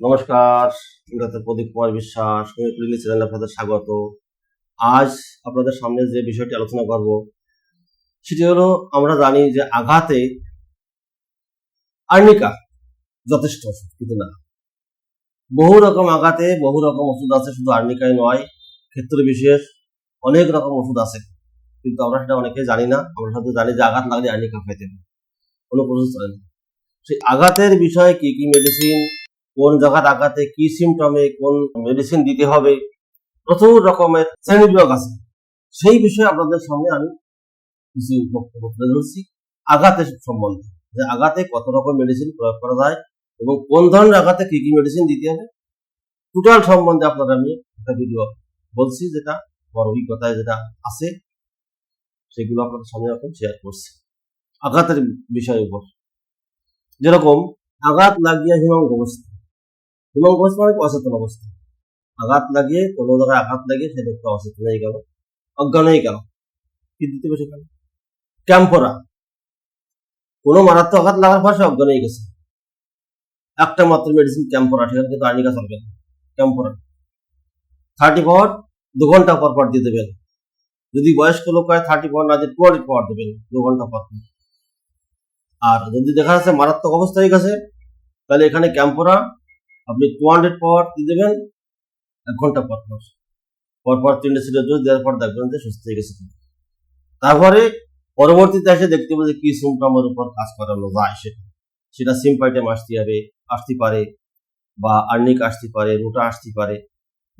নমস্কার ডাক্তার প্রদীপ কুমার বিশ্বাস ক্লিনিক চ্যানেলে আপনাদের স্বাগত। আজ আপনাদের সামনে যে বিষয়টি আলোচনা করব, সেটি হলো আমরা জানি যে আঘাতে আর্নিকা যথেষ্ট ওষুধ কিন্তু না। বহু রকম আঘাতে, বহু রকম ওষুধ আছে, শুধু আর্নিকাই নয়, ক্ষেত্র বিশেষ অনেক রকম ওষুধ আছে। কিন্তু আমরা সেটা অনেকে জানি না, আমরা শুধু জানি যে আঘাত লাগলে আর্নিকা খাইতে কোনো প্রসেস চলে না। সেই আঘাতের বিষয়ে কি কি মেডিসিন কোন জায়গার আঘাতে কি সিমটমে কোন মেডিসিন দিতে হবে, প্রচুর রকমের শ্রেণি বিভাগ আছে। সেই বিষয়ে আপনাদের সামনে আমি কিছু বক্তব্য তুলে ধরছি। আঘাতের সম্বন্ধে, যে আঘাতে কত রকম মেডিসিন প্রয়োগ করা যায় এবং কোন ধরনের আঘাতে কি কি মেডিসিন দিতে হবে টোটাল সম্বন্ধে আপনারা আমি একটা ভিডিও বলছি যেটা, আমার অভিজ্ঞতায় যেটা আছে, সেগুলো আপনাদের সঙ্গে এখন শেয়ার করছি। আঘাতের বিষয়ের উপর। যেরকম আঘাত লাগিয়া হিমাঙ্গ অবস্থা হিমাঙ্গ অবস্থা মানে অচেতন অবস্থা আঘাত লাগিয়ে, কোনো জায়গায় আঘাত লাগিয়ে সে লোকটা অচেতন হয়ে গেল। অজ্ঞান হয়ে গেল। কি দিতে সেখানে ক্যাম্পরা কোনো মারাত্মক আঘাত লাগার পর সে অজ্ঞান হয়ে গেছে। একটা মাত্র মেডিসিন ক্যাম্পরা সেখানে কিন্তু আর্নিকা চলবে না। ক্যাম্পরা থার্টি পাওয়ার দু ঘণ্টা পর পর দিয়ে দেবেন। যদি বয়স্ক লোক হয় থার্টি পাওয়ার না দিয়ে টোয়েন্টি পাওয়ার দেবেন দু ঘণ্টা পর। আর যদি দেখা যাচ্ছে মারাত্মক অবস্থা হয়ে গেছে, তাহলে এখানে ক্যাম্পোরা আপনি টু হান্ড্রেড পাওয়ার দিয়ে দেবেন? এক ঘণ্টা পর পর। পর পর তিনটে সিটের ডোজ দেওয়ার পর দেখবেন যে সুস্থ হয়ে গেছে। তারপরে পরবর্তীতে এসে দেখতে হবে যে কি সিমটমের উপর কাজ করানো যায় সেটা। সেটা সিম্পাইটেম আসতে হবে, আসতে পারে বা আর্নিক আসতে পারে রুটা আসতে পারে,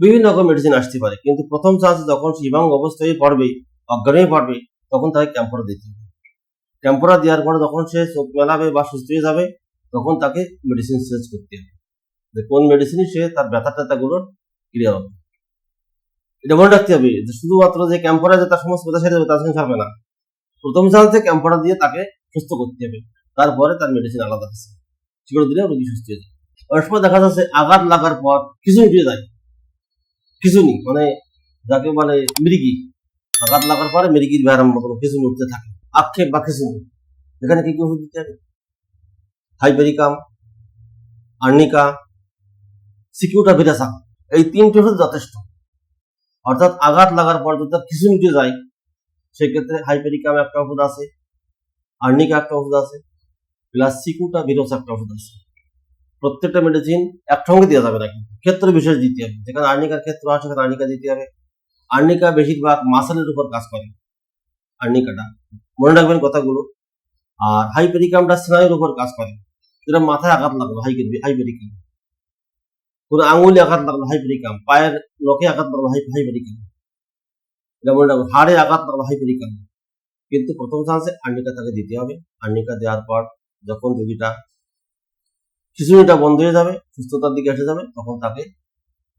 বিভিন্ন রকম মেডিসিন আসতে পারে। কিন্তু প্রথম চান্স যখন শিবাঙ্গ অবস্থায় পড়বে, অজ্ঞান হয়ে পড়বে, তখন তাকে ক্যাম্পোরা দিতে হবে। ক্যাম্পোরা দেওয়ার পরে যখন সে চোখ মেলাবে বা সুস্থ হয়ে যাবে, তখন তাকে মেডিসিন চেঞ্জ করতে হবে। যে কোন মেডিসিনই সে তার ব্যথা ট্যাথাগুলো ক্লিয়ার হবে। এটা মনে রাখতে হবে যে শুধুমাত্র যে ক্যাম্পোরা যে তার সমস্ত ব্যথা সেরে যাবে, তার সঙ্গে ছাড়বে না। প্রথম চান্সে ক্যাম্পোরা দিয়ে তাকে সুস্থ করতে হবে। তারপরে তার মেডিসিন আলাদা আছে। সেগুলো দিলে রোগী সুস্থ হয়ে যায়। অনেক সময় দেখা যাচ্ছে আঘাত লাগার পর কিছু উঠে যায়। কিছু নেই। মানে যাকে বলে মৃগী। আঘাত লাগার পরে মৃগীর ব্যায়াম মতো কিছু উঠতে থাকে আক্ষেপ বা নেই। এখানে কি কি ওষুধ দিতে হবে? হাইপেরিকাম আর্নিকা সিকিউটা ভিটাসা এই তিনটি ওষুধ যথেষ্ট। অর্থাৎ আঘাত লাগার পর যদি তার কিছু মিটে যায়, সেক্ষেত্রে হাইপেরিকাম একটা ওষুধ আছে আর্নিকা একটা ওষুধ আছে প্লাস সিকুটা ভিরোস একটা ওষুধ আছে। প্রত্যেকটা মেডিসিন একসঙ্গে দেওয়া যাবে না কিন্তু। ক্ষেত্র বিশেষ দিতে হবে। যেখানে আর্নিকার ক্ষেত্র আছে, সেখানে আর্নিকা দিতে হবে। আর্নিকা বেশিরভাগ মাসেলের উপর কাজ করে। আর্নিকাটা মনে রাখবেন কথাগুলো। আর হাইপেরিকামটা স্নায়ুর উপর কাজ করে। যেটা মাথায় আঘাত লাগল হাইপেরিকাম কোনো আঙুলে আঘাত লাগল হাইপেরিকাম পায়ের নখে আঘাত লাগল হাইপেরিকাম এটা মনে রাখবেন হাড়ে আঘাত লাগল হাইপেরিকাম কিন্তু প্রথম চান্সে আর্নিকা তাকে দিতে হবে। আর্নিকা দেওয়ার পর যখন রোগীটা খিচুড়িটা বন্ধ হয়ে যাবে, সুস্থতার দিকে এসে যাবে, তখন তাকে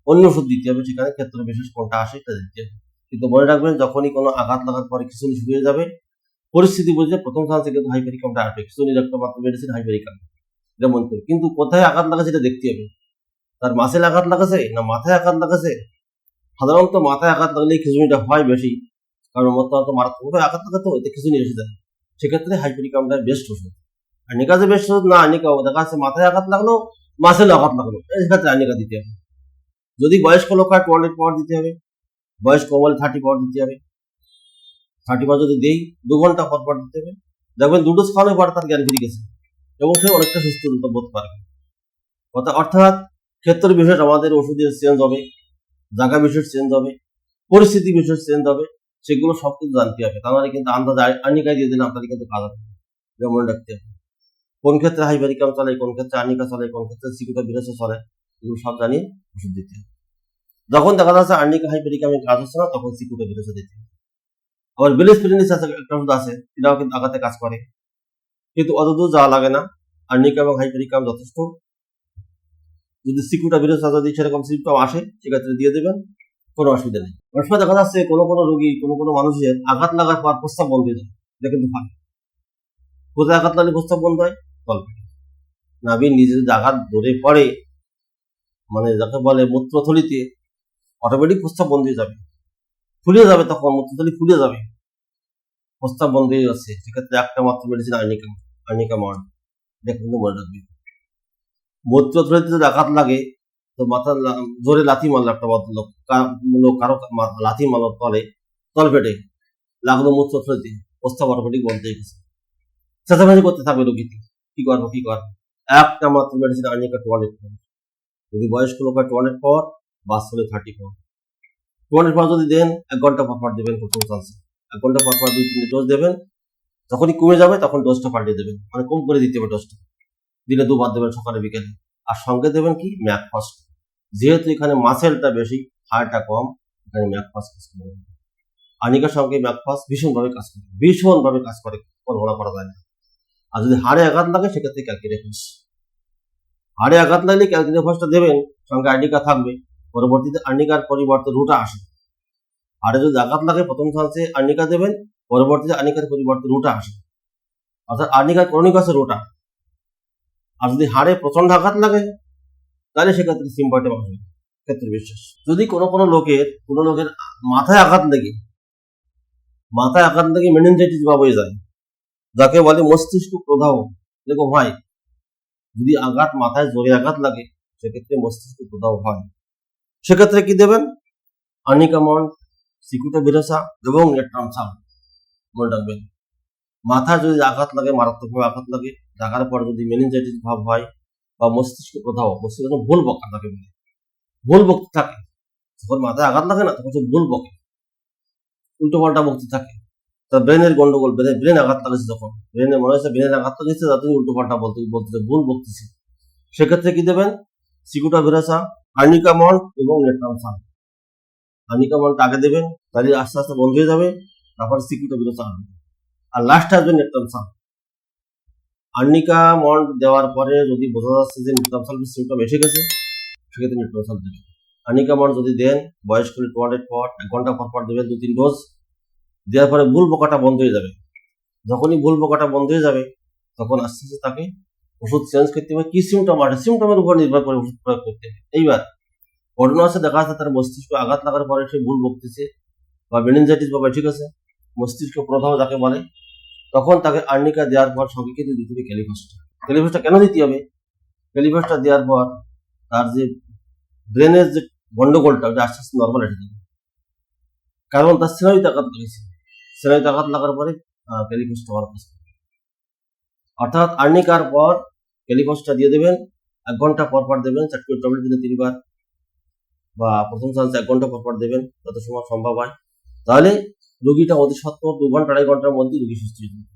অন্য ওষুধ দিতে হবে সেখানে ক্ষেত্র বিশেষ কোনটা আসে এটা দিতে হবে। কিন্তু মনে রাখবেন, যখনই কোনো আঘাত লাগার পরে খিচুড়ি শুরু হয়ে যাবে, পরিস্থিতি বুঝলে প্রথম চান্সে কিন্তু হাইপেরিকামটা আসবে। খিচুড়ির একটা মাত্র মেডিসিন হাইপেরিকাম মনে করি। কিন্তু কোথায় আঘাত লাগাছে সেটা দেখতে হবে। তার মাসেল আঘাত লাগাছে না মাথায় আঘাত লাগাছে? সাধারণত মাথায় আঘাত লাগলে খিচুড়িটা হয় বেশি। কারণ মতো মারাত্মকভাবে আঘাত লাগাতো এতে খিচুড়ি এসে যায়। সেক্ষেত্রে হাইপেরিকামটা বেস্ট ওষুধ। আর নিকাজে বেস্ট ওষুধ, না, নিকা দেখা যাচ্ছে মাথায় আঘাত লাগল মাসেল আঘাত লাগল। এই ক্ষেত্রে আনিকা দিতে হবে। যদি বয়স্ক লোক হয় টোয়ালেট পাওয়ার দিতে হবে। বয়স কম হলে থার্টি পাওয়ার দিতে হবে। থার্টি পাওয়ার যদি দেই, দু ঘণ্টা পর পর দিতে হবে। দেখবেন দুটো স্থানে পর তার জ্ঞান ফিরে গেছে। এবং সে অনেকটা সুস্থ বোধ পারবে অর্থাৎ ক্ষেত্র বিশেষ আমাদের ওষুধের চেঞ্জ হবে জায়গা বিশেষ চেঞ্জ হবে, পরিস্থিতি বিশেষ চেঞ্জ হবে, সেগুলো সব কিছু জানতে হবে। তাহলে কিন্তু আন্দাজ আনিকায় দিয়ে দিলে আপনাদের কিন্তু কাজ হবে। মনে রাখতে হবে। কোন ক্ষেত্রে হাইবারিকাম চলে, কোন ক্ষেত্রে আনিকা চলে, কোন ক্ষেত্রে সিকুটা বিরস চলে, এগুলো সব জানিয়ে ওষুধ দিতে হবে। যখন দেখা যাচ্ছে আর্নিকা হাইপেরিকামে কাজ হচ্ছে না, তখন সিকুটা বিরসে দিতে হবে। আবার বিলিস ফিলিনিস আছে, একটা ওষুধ আছে, এটাও কিন্তু আঘাতে কাজ করে। কিন্তু অতদূর যাওয়া লাগে না। আর্নিকা এবং হাইপেরিকাম যথেষ্ট। যদি সিকুটা বিরসা যদি সেরকম সিমটম আসে, সেক্ষেত্রে দিয়ে দেবেন, কোনো অসুবিধা নেই। অনেক সময় দেখা যাচ্ছে কোনো কোনো রোগী, কোনো কোনো মানুষের আঘাত লাগার পর প্রস্তাব বন্ধ হয়ে যায়। এটা কিন্তু হয় কোথায় আঘাত লাগলে প্রস্তাব বন্ধ হয়? তলপেটে নাভির নিজে যদি আঘাত ধরে পড়ে মানে যাকে বলে মূত্রথলিতে অটোমেটিক প্রস্তাব বন্ধ হয়ে যাবে। ফুলে যাবে তখন, মূত্রথলি ফুলে যাবে। প্রস্তাব বন্ধ হয়ে যাচ্ছে। সেক্ষেত্রে একটা মাত্র মেডিসিন আর্নিকা আর্নিকা মর্ন এটা কিন্তু মনে রাখবে যদি আঘাত লাগে, তো মাথা জোরে লাথি মারলো একটা ভদ্রলোক লোক কারও লাথি মারলো তলে, তল পেটে লাগল মূত্রথলিতে প্রস্তাব অটোমেটিক বন্ধ হয়ে গেছে। চেঁচামেচি করতে থাকবে রোগীটি কি করব কি করব? একটা মাত্র মেডিসিন আর্নিকা টু হান্ড্রেড যদি বয়স্ক লোক হয় টু হান্ড্রেড পাওয়ার বাস হলে thirty power two hundred power যদি দেন, এক ঘণ্টা পর পর দেবেন প্রথম চান্সে এক ঘণ্টা পর পর দুই তিনটে ডোজ দেবেন। যখনই কমে যাবে, তখন ডোজটা পাল্টে দেবেন। মানে কম করে দিতে হবে ডোজটা দিনে দুবার দেবেন সকালে, বিকেলে। আর সঙ্গে দেবেন কি? ম্যাক ফাস্ট যেহেতু এখানে মাসেলটা বেশি হাড়টা কম, এখানে ম্যাক ফাস্ট কাজ করে। আনিকার সঙ্গে ম্যাক ফাস্ট ভীষণভাবে কাজ করে। ভীষণভাবে কাজ করে কল্পনা করা যায় না। আর যদি হাড়ে আঘাত লাগে, সেক্ষেত্রে ক্যালকুলেফাস হাড়ে আঘাত লাগলে ক্যালকুলেফাসটা দেবেন, সঙ্গে আর্নিকা থাকবে। পরবর্তীতে আর্নিকার পরিবর্তে রুটা আসে। হাড়ে যদি আঘাত লাগে, প্রথম চান্সে আর্নিকা দেবেন, পরবর্তীতে আর্নিকার পরিবর্তে রুটা আসে। অর্থাৎ আর্নিকার ক্রনিকাসের রুটা আর যদি হাড়ে প্রচণ্ড আঘাত লাগে, তাহলে সেক্ষেত্রে সিম্পটম আসবে ক্ষেত্রে বিশ্বাস। যদি কোনো কোনো লোকের কোনো লোকের মাথায় আঘাত লাগে, মাথায় আঘাত লেগে মেনিনজাইটিস বা হয়ে যায়, যাকে বলে মস্তিষ্ক প্রদাহ দেখো ভাই যদি আঘাত মাথায় জোরে আঘাত লাগে, সেক্ষেত্রে মস্তিষ্ক প্রদাহ হয়। সেক্ষেত্রে কি দেবেন? আনিকামন সিকুটা বিরসা এবং মনে রাখবেন। মাথায় যদি আঘাত লাগে, মারাত্মকভাবে আঘাত লাগে লাগার পর যদি মেনিনজাইটিস ভাব হয় বা মস্তিষ্ক প্রদাহ মস্তিষ্ক ভুল বকা থাকে বলে, ভুল বকতে থাকে, যখন মাথায় আঘাত লাগে না, তখন সে ভুল বকে। উল্টো পাল্টা বকতে থাকে। তার ব্রেনের গন্ডগোল ব্রেনে ব্রেন আঘাত লাগেছে যখন ব্রেনে মনে হচ্ছে ব্রেনের আঘাত লাগেছে তাতে উল্টো পাল্টা বলতে বলতে ভুল বকতেছে সেক্ষেত্রে কি দেবেন? সিকুটা ভিরাসা আর্নিকা মন্ট এবং নেট্রামসান আর্নিকা মন্ট আগে দেবেন, তাহলে আস্তে আস্তে বন্ধ হয়ে যাবে, তারপর সিকুটা ভিরাসা আর লাস্ট আসবে নেট্রামসান আর্নিকা মন্ট দেওয়ার পরে যদি বোঝা যাচ্ছে যে নেট্রামসাল সিমটম এসে গেছে, সেক্ষেত্রে নেট্রামসাল দেবেন আর্নিকা মন্ট যদি দেন, বয়স্ক টু হান্ড্রেড পর, এক ঘণ্টা পর পর দেবেন দু তিন ডোজ দেওয়ার পরে ভুল বোকাটা বন্ধ হয়ে যাবে। যখনই ভুল বোকাটা বন্ধ হয়ে যাবে, তখন আস্তে আস্তে তাকে ওষুধ চেঞ্জ করতে হবে। কি সিমটম আছে সিমটমের উপর নির্ভর করে ওষুধ প্রয়োগ করতে হবে। এইবার ঘটনা আছে দেখা যাচ্ছে তার মস্তিষ্ক আঘাত লাগার পরে সে ভুল বকতেছে, বা মেনিনজাইটিস বা ঠিক আছে, মস্তিষ্ক প্রদাহ যাকে বলে তখন তাকে আর্নিকা দেওয়ার পর সঙ্গে কিন্তু দিতে হবে ক্যালিফাসটা ক্যালিফাসটা কেন দিতে হবে? ক্যালিফাসটা দেওয়ার পর তার যে ব্রেনের যে গন্ডগোলটা, ওটা আস্তে আস্তে নর্মাল এসে যাবে। কারণ তার সেনাইতে আঘাত লেগেছে সেনাইতে আঘাত লাগার পরে ক্যালিফাসটা আমার করবে। অর্থাৎ আর্নিকার পর ক্যালিফাসটা দিয়ে দেবেন, এক ঘণ্টা পর পর দেবেন, চারটি ট্যাবলেট দিনে তিনবার, বা প্রথম চান্স এক ঘণ্টা পর পর দেবেন, যত সময় সম্ভব হয়। তাহলে রোগীটা অতি সত্তর দু ঘণ্টা, আড়াই ঘণ্টার মধ্যে রোগী সুস্থ হয়ে যাবে।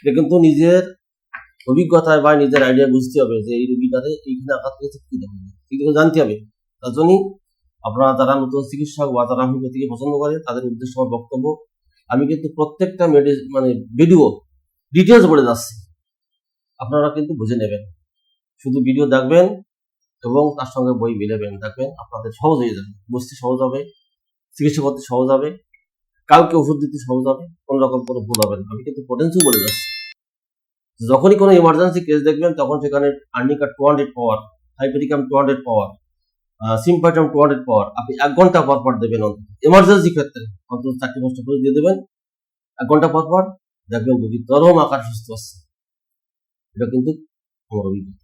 এটা কিন্তু নিজের অভিজ্ঞতায় বা নিজের আইডিয়া বুঝতে হবে যে এই রোগীটাতে এইখানে আঘাত পেয়েছে কি হবে এগুলো জানতে হবে। তার জন্যই আপনারা যারা নতুন চিকিৎসক বা যারা হোমিওপ্যাথিকে পছন্দ করে, তাদের উদ্দেশ্য আমার বক্তব্য, আমি কিন্তু প্রত্যেকটা মেডি মানে ভিডিও ডিটেলস বলে যাচ্ছি। আপনারা কিন্তু বুঝে নেবেন। শুধু ভিডিও দেখবেন এবং তার সঙ্গে বই মিলাবেন, দেখবেন আপনাদের সহজ হয়ে যাবে। বুঝতে সহজ হবে চিকিৎসা করতে সহজ হবে। কাউকে ওষুধ দিতে সহজ হবে, কোন রকম কোনো ভুল হবে না। আমি কিন্তু পোটেন্সিও বলে যাচ্ছি। যখনই কোনো ইমার্জেন্সি কেস দেখবেন, তখন সেখানে arnica two hundred power hypericum two hundred power symphytum two hundred power আপনি এক ঘণ্টা পর পর দেবেন অন্তত। ইমার্জেন্সি ক্ষেত্রে অন্তত চারটি পাঁচটা করে দিয়ে দেবেন। এক ঘণ্টা পর পর দেখবেন রোগী চরম আকার সুস্থ আসছে এটা কিন্তু আমার অভিজ্ঞতা।